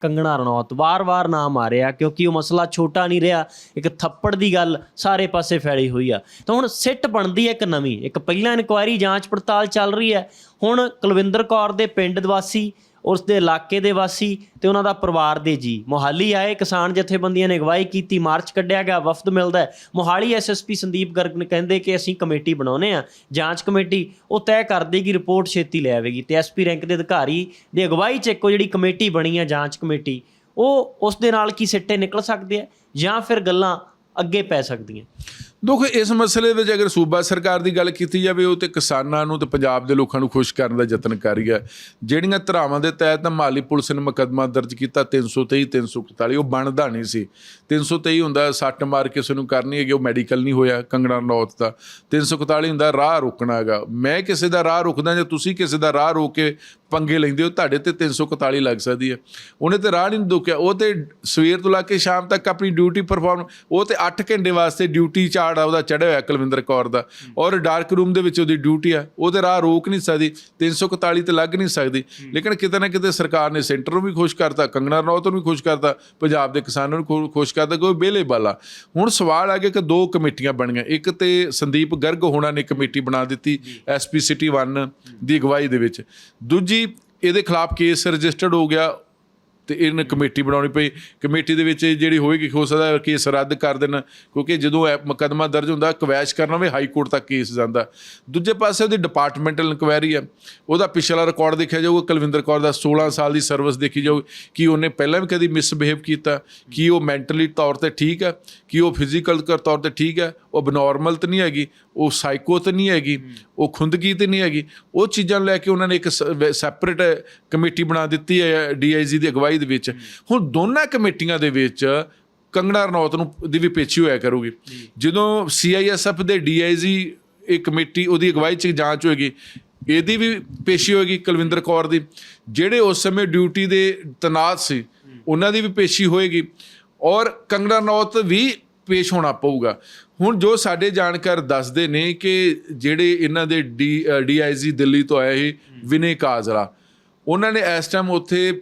ਕੰਗਣਾ ਰਣੌਤ। ਵਾਰ-ਵਾਰ ਨਾਮ ਆ ਰਿਹਾ ਕਿਉਂਕਿ ਉਹ ਮਸਲਾ ਛੋਟਾ ਨਹੀਂ ਰਿਹਾ, ਇੱਕ ਥੱਪੜ ਦੀ ਗੱਲ ਸਾਰੇ ਪਾਸੇ ਫੈਲੀ ਹੋਈ ਆ। ਤਾਂ ਹੁਣ ਸਿੱਟ ਬਣਦੀ ਹੈ ਇੱਕ ਨਵੀਂ, ਇੱਕ ਪਹਿਲਾਂ ਇਨਕੁਆਇਰੀ ਜਾਂਚ ਪੜਤਾਲ ਚੱਲ ਰਹੀ ਹੈ। ਹੁਣ ਕੁਲਵਿੰਦਰ ਕੌਰ ਦੇ ਪਿੰਡ ਦੇ ਉਸ ਦੇ ਇਲਾਕੇ ਦੇ ਵਾਸੀ ਤੇ ਉਹਨਾਂ ਦਾ ਪਰਿਵਾਰ ਦੇ ਜੀ। ਮੋਹਾਲੀ ਆਏ, ਕਿਸਾਨ ਜਥੇਬੰਦੀਆਂ ਨੇ ਅਗਵਾਈ ਕੀਤੀ, ਮਾਰਚ ਕੱਢਿਆ ਗਿਆ, ਵਫਦ ਮਿਲਦਾ ਹੈ। ਮੋਹਾਲੀ ਐਸਐਸਪੀ ਸੰਦੀਪ ਗਰਗ ਨੇ ਕਹਿੰਦੇ ਕਿ ਅਸੀਂ ਕਮੇਟੀ ਬਣਾਉਨੇ ਆ ਜਾਂਚ ਕਮੇਟੀ, ਉਹ ਤੈਅ ਕਰ ਦੇਗੀ ਰਿਪੋਰਟ ਛੇਤੀ ਲੈ ਆਵੇਗੀ। ਤੇ ਐਸਪੀ ਰੈਂਕ ਦੇ ਅਧਿਕਾਰੀ ਦੀ ਅਗਵਾਈ ਚ ਇੱਕੋ ਜਿਹੜੀ ਕਮੇਟੀ ਬਣੀ ਆ ਜਾਂਚ ਕਮੇਟੀ, ਉਹ ਉਸ ਦੇ ਨਾਲ ਕੀ ਸਿੱਟੇ ਨਿਕਲ ਸਕਦੇ ਆ ਜਾਂ ਫਿਰ ਗੱਲਾਂ ਅੱਗੇ ਪੈ ਸਕਦੀਆਂ? ਦੇਖੋ ਇਸ ਮਸਲੇ ਵਿੱਚ ਅਗਰ ਸੂਬਾ ਸਰਕਾਰ ਦੀ ਗੱਲ ਕੀਤੀ ਜਾਵੇ, ਉਹ ਤੇ ਕਿਸਾਨਾਂ ਨੂੰ ਤੇ ਪੰਜਾਬ ਦੇ ਲੋਕਾਂ ਨੂੰ ਖੁਸ਼ ਕਰਨ ਦਾ ਯਤਨ ਕਰ ਰਹੀ ਹੈ। ਜਿਹੜੀਆਂ ਧਰਾਵਾਂ ਦੇ ਤਹਿਤ ਮਾਲੀ ਪੁਲਿਸ ਨੇ ਮੁਕੱਦਮਾ ਦਰਜ ਕੀਤਾ 323 341 ਉਹ ਬਣਦਾ ਨਹੀਂ ਸੀ। 323 ਹੁੰਦਾ ਸੱਟ ਮਾਰ ਕਿਸੇ ਨੂੰ ਕਰਨੀ ਹੈਗੀ, ਉਹ ਮੈਡੀਕਲ ਨਹੀਂ ਹੋਇਆ ਕੰਗਣਾ ਨੌਤ ਦਾ। 341 ਹੁੰਦਾ ਰਾਹ ਰੋਕਣਾ ਹੈਗਾ। ਮੈਂ ਕਿਸੇ ਦਾ ਰਾਹ ਰੁਕਦਾ ਜਾਂ ਤੁਸੀਂ ਕਿਸੇ ਦਾ ਰਾਹ ਰੋਕ ਕੇ ਪੰਗੇ ਲੈਂਦੇ ਹੋ ਤੁਹਾਡੇ ਤੇ 341 ਲੱਗ ਸਕਦੀ ਹੈ। ਉਹਨੇ ਤੇ ਰਾਹ ਨਹੀਂ ਦੁੱਕਿਆ। ਉਹ ਤੇ ਸਵੇਰ ਤੋਂ ਲਾ ਕੇ ਸ਼ਾਮ ਤੱਕ ਆਪਣੀ ਡਿਊਟੀ ਪਰਫਾਰਮ ਉਹ ਤੇ 8 ਘੰਟੇ ਵਾਸਤੇ ਡਿਊਟੀ ਚਾਰਟ ਆ ਉਹਦਾ ਚੜਿਆ ਹੋਇਆ ਕੁਲਵਿੰਦਰ ਕੌਰ ਦਾ। ਔਰ ਡਾਰਕ ਰੂਮ ਦੇ ਵਿੱਚ ਉਹਦੀ ਡਿਊਟੀ ਆ। ਉਹ ਤੇ ਰਾਹ ਰੋਕ ਨਹੀਂ ਸਕਦੀ। 341 ਤੇ ਲੱਗ ਨਹੀਂ ਸਕਦੀ। ਲੇਕਿਨ ਕਿਤੇ ਨਾ ਕਿਤੇ ਸਰਕਾਰ ਨੇ ਸੈਂਟਰ ਨੂੰ ਵੀ ਖੁਸ਼ ਕਰਤਾ ਕੰਗਣਾ ਰਣੌਤ ਨੂੰ ਵੀ ਖੁਸ਼ ਕਰਤਾ ਪੰਜਾਬ ਦੇ ਕਿਸਾਨਾਂ ਨੂੰ ਖੁਸ਼ ਕਰਤਾ ਕੋਈ ਬੇਲੇ ਬਾਲਾ। ਹੁਣ ਸਵਾਲ ਆ ਗਿਆ ਕਿ ਦੋ ਕਮੇਟੀਆਂ ਬਣੀਆਂ। ਇੱਕ ਤੇ ਸੰਦੀਪ ਗਰਗ ਹੋਣਾ ਨੇ ਕਮੇਟੀ ਬਣਾ ਦਿੱਤੀ ਐਸਪੀ ਸਿਟੀ 1 ਦੀ ਅਗਵਾਈ ਦੇ ਵਿੱਚ। ਦੂਜੀ ਇਹਦੇ ਖਿਲਾਫ ਕੇਸ ਰਜਿਸਟਰਡ ਹੋ ਗਿਆ ਤੇ ਇਹਨਾਂ ਕਮੇਟੀ ਬਣਾਉਣੀ ਪਈ। ਕਮੇਟੀ ਦੇ ਵਿੱਚ ਜਿਹੜੀ ਹੋਏਗੀ, ਹੋ ਸਕਦਾ ਕੇਸ ਰੱਦ ਕਰ ਦੇਣ, ਕਿਉਂਕਿ ਜਦੋਂ ਇਹ ਮੁਕੱਦਮਾ ਦਰਜ ਹੁੰਦਾ, ਕਵੈਸ਼ ਕਰਨਾ ਵੀ ਹਾਈ ਕੋਰਟ ਤੱਕ ਕੇਸ ਜਾਂਦਾ। ਦੂਜੇ ਪਾਸੇ ਉਹਦੀ ਡਿਪਾਰਟਮੈਂਟਲ ਇਨਕੁਆਇਰੀ ਹੈ। ਉਹਦਾ ਪਿਛਲਾ ਰਿਕਾਰਡ ਦੇਖਿਆ ਜਾਊਗਾ, ਕੁਲਵਿੰਦਰ ਕੌਰ ਦਾ 16 ਸਾਲ ਦੀ ਸਰਵਿਸ ਦੇਖੀ ਜਾਊਗੀ, ਕਿ ਉਹਨੇ ਪਹਿਲਾਂ ਵੀ ਕਦੀ ਮਿਸਬਿਹੇਵ ਕੀਤਾ, ਕਿ ਉਹ ਮੈਂਟਲੀ ਤੌਰ ਤੇ ਠੀਕ ਹੈ, ਕਿ ਉਹ ਫਿਜ਼ੀਕਲ ਤੌਰ ਤੇ ਠੀਕ ਹੈ ਉਹ ਬਨੋਰਮਲ ਤਾਂ ਨਹੀਂ ਹੈਗੀ, ਉਹ ਸਾਈਕੋ ਤਾਂ ਨਹੀਂ ਹੈਗੀ, ਉਹ ਖੁੰਦਗੀ ਤਾਂ ਨਹੀਂ ਹੈਗੀ। ਉਹ ਚੀਜ਼ਾਂ ਨੂੰ ਲੈ ਕੇ ਉਹਨਾਂ ਨੇ ਇੱਕ ਸੈਪਰੇਟ ਕਮੇਟੀ ਬਣਾ ਦਿੱਤੀ ਹੈ ਡੀਆਈਜੀ ਦੀ ਅਗਵਾਈ ਦੇ ਵਿੱਚ। ਹੁਣ ਦੋਨਾਂ ਕਮੇਟੀਆਂ ਦੇ ਵਿੱਚ ਕੰਗਣਾ ਰਣੌਤ ਨੂੰ, ਦੀ ਵੀ ਪੇਚੀ ਹੋਇਆ ਕਰੂਗੀ। ਜਦੋਂ ਸੀਆਈਐਸਐਫ ਦੇ ਡੀਆਈਜੀ ਇਹ ਕਮੇਟੀ, ਉਹਦੀ ਅਗਵਾਈ 'ਚ ਜਾਂਚ ਹੋਏਗੀ, ਇਹਦੀ ਵੀ ਪੇਸ਼ੀ ਹੋਏਗੀ ਕੁਲਵਿੰਦਰ ਕੌਰ ਦੀ। ਜਿਹੜੇ ਉਸ ਸਮੇਂ ਡਿਊਟੀ ਦੇ ਤਨਾਤ ਸੀ, ਉਹਨਾਂ ਦੀ ਵੀ ਪੇਸ਼ੀ ਹੋਏਗੀ। ਔਰ ਕੰਗਣਾ ਰਣੌਤ ਵੀ ਪੇਸ਼ ਹੋਣਾ ਪਊਗਾ। ਹੁਣ ਜੋ ਸਾਡੇ ਜਾਣਕਾਰ ਦੱਸਦੇ ਨੇ ਕਿ ਜਿਹੜੇ ਇਹਨਾਂ ਦੇ ਡੀ ਡੀਆਈਜੀ ਦਿੱਲੀ ਤੋਂ ਆਏ ਸੀ, ਵਿਨੇ ਕਾਜ਼ਰਾ। ਉਹਨਾਂ ਨੇ ਇਸ ਟਾਈਮ ਉੱਥੇ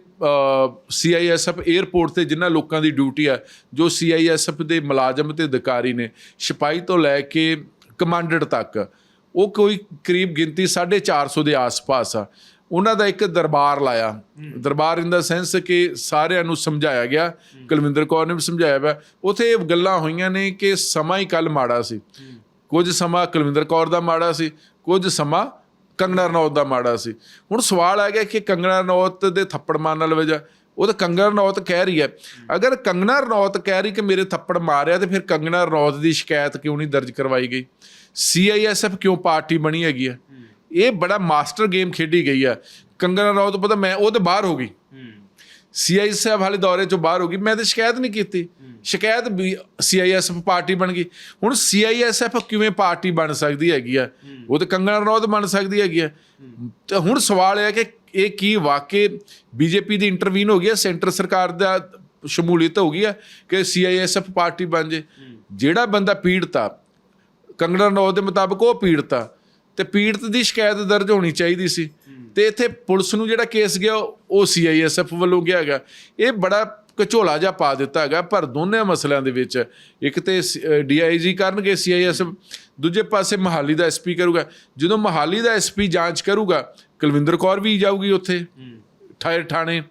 ਸੀਆਈਐਸਐਫ 에ਅਰਪੋਰਟ ਤੇ ਜਿਨ੍ਹਾਂ ਲੋਕਾਂ ਦੀ ਡਿਊਟੀ ਆ, ਜੋ ਸੀਆਈਐਸਐਫ ਦੇ ਮੁਲਾਜ਼ਮ ਤੇ ਅਧਿਕਾਰੀ ਨੇ, ਸਿਪਾਹੀ ਤੋਂ ਲੈ ਕੇ ਕਮਾਂਡਰ ਤੱਕ, ਉਹ ਕੋਈ ਕਰੀਬ ਗਿਣਤੀ 450 ਦੇ ਆਸ-ਪਾਸ ਆ। ਉਹਨਾਂ ਦਾ ਇੱਕ ਦਰਬਾਰ ਲਾਇਆ। ਦਰਬਾਰ ਇਨ ਦਾ ਸੈਂਸ ਕਿ ਸਾਰਿਆਂ ਨੂੰ ਸਮਝਾਇਆ ਗਿਆ। ਕੁਲਵਿੰਦਰ ਕੌਰ ਨੇ ਵੀ ਸਮਝਾਇਆ ਵਾ। ਉਥੇ ਗੱਲਾਂ ਹੋਈਆਂ ਨੇ ਕਿ ਸਮਾਂ ਹੀ ਕੱਲ ਮਾੜਾ ਸੀ। ਕੁਝ ਸਮਾਂ ਕੁਲਵਿੰਦਰ ਕੌਰ ਦਾ ਮਾੜਾ ਸੀ ਕੁਝ ਸਮਾਂ ਕੰਗਣਾ ਰਣੌਤ ਦਾ ਮਾੜਾ ਸੀ। ਹੁਣ ਸਵਾਲ ਆ ਗਿਆ ਕਿ ਕੰਗਣਾ ਰਣੌਤ ਦੇ ਥੱਪੜ ਮਾਰਨ ਨਾਲ ਵਜ੍ਹਾ ਉਹ ਤਾਂ ਕੰਗਣਾ ਰਣੌਤ ਕਹਿ ਰਹੀ ਹੈ। ਅਗਰ ਕੰਗਣਾ ਰਣੌਤ ਕਹਿ ਰਹੀ ਕਿ ਮੇਰੇ ਥੱਪੜ ਮਾਰਿਆ ਤੇ ਫਿਰ ਕੰਗਣਾ ਰਣੌਤ ਦੀ ਸ਼ਿਕਾਇਤ ਕਿਉਂ ਨਹੀਂ ਦਰਜ ਕਰਵਾਈ ਗਈ? ਸੀਆਈਐਸਐਫ ਕਿਉਂ ਪਾਰਟੀ ਬਣੀ ਹੈਗੀ ਆ ਇਹ ਬੜਾ ਮਾਸਟਰ ਗੇਮ ਖੇਡੀ ਗਈ ਆ ਕੰਗਣਾ ਰਣੌਤ ਪਤਾ ਮੈਂ, ਉਹ ਤੇ ਬਾਹਰ ਹੋ ਗਈ। ਸੀਆਈਐਸਐਫ ਵਾਲੇ ਦੌਰੇ ਚੋਂ ਬਾਹਰ ਹੋ ਗਈ। ਮੈਂ ਤਾਂ ਸ਼ਿਕਾਇਤ ਨਹੀਂ ਕੀਤੀ। ਸ਼ਿਕਾਇਤ ਵੀ ਸੀਆਈਐਸਐਫ ਪਾਰਟੀ ਬਣ ਗਈ। ਹੁਣ ਸੀਆਈਐਸਐਫ ਕਿਵੇਂ ਪਾਰਟੀ ਬਣ ਸਕਦੀ ਹੈਗੀ ਆ? ਉਹ ਤਾਂ ਕੰਗਣਾ ਰਣੌਤ ਬਣ ਸਕਦੀ ਹੈਗੀ ਆ। ਤੇ ਹੁਣ ਸਵਾਲ ਇਹ ਹੈ ਕਿ ਇਹ ਕੀ ਵਾਕਈ ਬੀਜੇਪੀ ਦੀ ਇੰਟਰਵੀਨ ਹੋ ਗਈ ਹੈ? ਸੈਂਟਰ ਸਰਕਾਰ ਦਾ ਸ਼ਮੂਲੀਅਤ ਹੋ ਗਈ ਹੈ ਕਿ ਸੀਆਈਐਸਐਫ ਪਾਰਟੀ ਬਣ ਜੇ? ਜਿਹੜਾ ਬੰਦਾ ਪੀੜਤ ਆ, ਕੰਗਣਾ ਰਣੌਤ ਦੇ ਮੁਤਾਬਕ ਉਹ ਪੀੜਤ ਆ। ਤੇ ਪੀੜਤ ਦੀ ਸ਼ਿਕਾਇਤ ਦਰਜ ਹੋਣੀ ਚਾਹੀਦੀ ਸੀ। ਤੇ ਇੱਥੇ ਪੁਲਿਸ ਨੂੰ ਜਿਹੜਾ ਕੇਸ ਗਿਆ, ਉਹ ਸੀਆਈਐਸਐਫ ਵੱਲੋਂ ਗਿਆ ਹੈਗਾ। ਇਹ ਬੜਾ ਕਚੋਲਾ ਜਿਹਾ ਪਾ ਦਿੱਤਾ ਹੈਗਾ, ਪਰ ਦੋਨੇ ਮਸਲਿਆਂ ਦੇ ਵਿੱਚ ਇੱਕ ਤੇ ਡੀਆਈਜੀ ਕਰਨਗੇ ਸੀਆਈਐਸਐਫ ਦੂਜੇ ਪਾਸੇ ਮਹਾਲੀ ਦਾ ਐਸਪੀ ਕਰੂਗਾ। ਜਦੋਂ ਮਹਾਲੀ ਦਾ ਐਸਪੀ ਜਾਂਚ ਕਰੂਗਾ, ਕੁਲਵਿੰਦਰ ਕੌਰ ਵੀ ਜਾਊਗੀ ਉੱਥੇ ਠਾਏ ਠਾਣੇ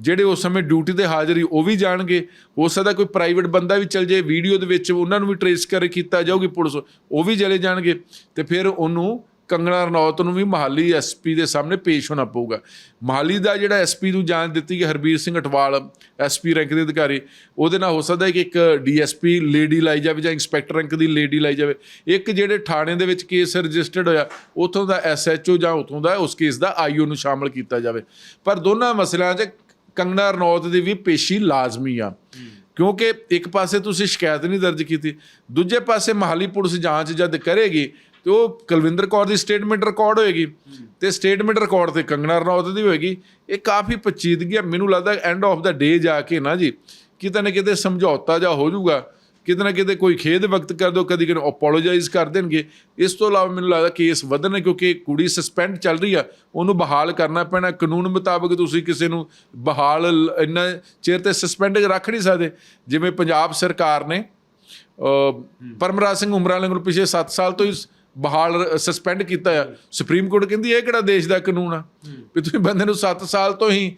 ਜਿਹੜੇ ਉਸ ਸਮੇਂ ਡਿਊਟੀ ਤੇ ਹਾਜ਼ਰੀ ਉਹ ਵੀ ਜਾਣਗੇ। ਹੋ ਸਕਦਾ ਕੋਈ ਪ੍ਰਾਈਵੇਟ ਬੰਦਾ ਵੀ ਚਲ ਜੇ ਵੀਡੀਓ ਦੇ ਵਿੱਚ ਉਹਨਾਂ ਨੂੰ ਵੀ ਟਰੇਸ ਕਰ ਕੀਤਾ ਜਾਊਗੀ ਪੁਲਿਸ, ਉਹ ਵੀ ਚਲੇ ਜਾਣਗੇ। ਤੇ ਫਿਰ ਉਹਨੂੰ ਕੰਗਣਾ ਰਣੌਤ ਨੂੰ ਵੀ ਮਹਾਲੀ ਐਸਪੀ ਦੇ ਸਾਹਮਣੇ ਪੇਸ਼ ਹੋਣਾ ਪਊਗਾ। ਮਹਾਲੀ ਦਾ ਜਿਹੜਾ ਐਸਪੀ ਨੂੰ ਜਾਂਚ ਦਿੱਤੀ ਕਿ ਹਰਬੀਰ ਸਿੰਘ ਅਟਵਾਲ ਐਸਪੀ ਰੈਂਕ ਦੇ ਅਧਿਕਾਰੀ, ਉਹਦੇ ਨਾਲ ਹੋ ਸਕਦਾ ਹੈ ਕਿ ਇੱਕ ਡੀਐਸਪੀ ਲੇਡੀ ਲਾਈ ਜਾਵੇ ਜਾਂ ਇੰਸਪੈਕਟਰ ਰੈਂਕ ਦੀ ਲੇਡੀ ਲਾਈ ਜਾਵੇ। ਇੱਕ ਜਿਹੜੇ ਥਾਣੇ ਦੇ ਵਿੱਚ ਕੇਸ ਰਜਿਸਟਰਡ ਹੋਇਆ, ਉਥੋਂ ਦਾ ਐਸਐਚਓ ਜਾਂ ਉਥੋਂ ਦਾ ਉਸ ਕੇਸ ਦਾ ਆਈਓ ਨੂੰ ਸ਼ਾਮਲ ਕੀਤਾ ਜਾਵੇ। ਪਰ ਦੋਨਾਂ ਮਸਲਿਆਂ 'ਚ ਕੰਗਣਾ ਰਣੌਤ ਦੀ ਵੀ ਪੇਸ਼ੀ ਲਾਜ਼ਮੀ ਆ। ਕਿਉਂਕਿ ਇੱਕ ਪਾਸੇ ਤੁਸੀਂ ਸ਼ਿਕਾਇਤ ਨਹੀਂ ਦਰਜ ਕੀਤੀ, ਦੂਜੇ ਪਾਸੇ ਮਹਾਲੀ ਪੁਲਿਸ ਜਾਂਚ ਜਦ ਕਰੇਗੀ ਤੇ ਉਹ ਕੁਲਵਿੰਦਰ ਕੌਰ ਦੀ ਸਟੇਟਮੈਂਟ ਰਿਕਾਰਡ ਹੋਏਗੀ ਤੇ ਸਟੇਟਮੈਂਟ ਰਿਕਾਰਡ ਤੇ ਕੰਗਣਾ ਰਣੌਤ ਦੀ ਹੋਏਗੀ। ਇਹ ਕਾਫੀ ਪਚੀਦਗੀ ਆ। ਮੈਨੂੰ ਲੱਗਦਾ ਐਂਡ ਆਫ ਦਾ ਡੇ ਜਾ ਕੇ ਨਾ ਜੀ ਕਿਤੇ ਨਾ ਕਿਤੇ ਸਮਝੌਤਾ ਜਾ ਹੋ ਜਾਊਗਾ। ਕਿਤੇ ਨਾ ਕਿਤੇ ਕੋਈ ਖੇਦ ਵਕਤ ਕਰ ਦੋ ਕਦੀ ਕਦੇ ਅਪੋਲੋਜਾਈਜ਼ ਕਰ ਦੇਣਗੇ। ਇਸ ਤੋਂ ਇਲਾਵਾ ਮੈਨੂੰ ਲੱਗਦਾ ਕੇਸ ਵਧਣ ਕਿਉਂਕਿ ਕੁੜੀ ਸਸਪੈਂਡ ਚੱਲ ਰਹੀ ਆ। ਉਹਨੂੰ ਬਹਾਲ ਕਰਨਾ ਪੈਣਾ। ਕਾਨੂੰਨ ਮੁਤਾਬਕ ਤੁਸੀਂ ਕਿਸੇ ਨੂੰ ਬਹਾਲ ਇੰਨਾ ਚਿਰ ਤੇ ਸਸਪੈਂਡ ਰੱਖ ਨਹੀਂ ਸਕਦੇ। ਜਿਵੇਂ ਪੰਜਾਬ ਸਰਕਾਰ ਨੇ ਪਰਮਰਾਜ ਸਿੰਘ ਉਮਰਾਂ ਵਾਲੇ ਨੂੰ ਪਿਛਲੇ 7 ਸਾਲ ਤੋਂ ਹੀ ਬਹਾਲ ਸਸਪੈਂਡ ਕੀਤਾ ਆ। ਸੁਪਰੀਮ ਕੋਰਟ ਕਹਿੰਦੀ ਇਹ ਕਿਹੜਾ ਦੇਸ਼ ਦਾ ਕਾਨੂੰਨ ਆ? ਵੀ ਤੁਸੀਂ ਬੰਦੇ ਨੂੰ 7 ਸਾਲ ਤੋਂ ਹੀ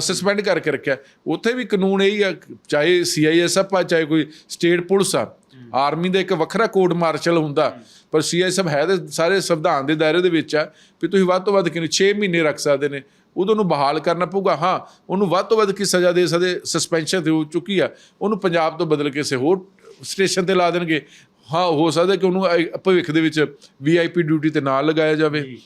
ਸਸਪੈਂਡ ਕਰਕੇ ਰੱਖਿਆ। ਉੱਥੇ ਵੀ ਕਾਨੂੰਨ ਇਹੀ ਆ, ਚਾਹੇ ਸੀਆਈਐਸਐਫ ਆ ਚਾਹੇ ਕੋਈ ਸਟੇਟ ਪੁਲਿਸ ਆ। ਆਰਮੀ ਦਾ ਇੱਕ ਵੱਖਰਾ ਕੋਰਟ ਮਾਰਸ਼ਲ ਹੁੰਦਾ। ਪਰ ਸੀਆਈਐਸਐਫ ਹੈ ਤੇ ਸਾਰੇ ਸੰਵਿਧਾਨ ਦੇ ਦਾਇਰੇ ਦੇ ਵਿੱਚ ਆ ਵੀ ਤੁਸੀਂ ਵੱਧ ਤੋਂ ਵੱਧ ਕਿਨੂੰ 6 ਮਹੀਨੇ ਰੱਖ ਸਕਦੇ ਨੇ। ਉਦੋਂ ਨੂੰ ਬਹਾਲ ਕਰਨਾ ਪਊਗਾ। ਹਾਂ, ਉਹਨੂੰ ਵੱਧ ਤੋਂ ਵੱਧ ਕੀ ਸਜ਼ਾ ਦੇ ਸਕਦੇ? ਸਸਪੈਂਸ਼ਨ ਤੇ ਹੋ ਚੁੱਕੀ ਆ। ਉਹਨੂੰ ਪੰਜਾਬ ਤੋਂ ਬਦਲ ਕੇ ਕਿਸੇ ਹੋਰ ਸਟੇਸ਼ਨ ਤੇ ਲਾ ਦੇਣਗੇ। ਹਾਂ, ਹੋ ਸਕਦਾ ਕਿ ਉਹਨੂੰ ਅ- ਭਵਿੱਖ ਦੇ ਵਿੱਚ ਵੀਆਈਪੀ ਡਿਊਟੀ ਤੇ ਨਾ ਲਗਾਇਆ ਜਾਵੇ।